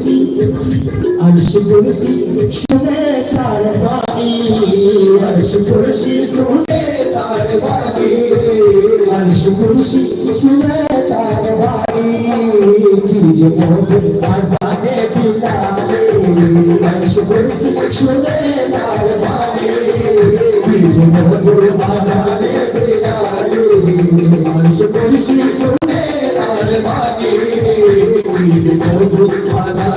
अर्श कुर्सी सुने कारवाई अर्श कुर्सी सुने कारवाई अर्श कुर्सी सुने कारवाई कीजे मोद आजाने बिलावे अर्श कुर्सी सुने कारवाई कीजे मोद आजाने बिलावे अर्श कुर्सी सुने कारवाई कीजे मोद आजाने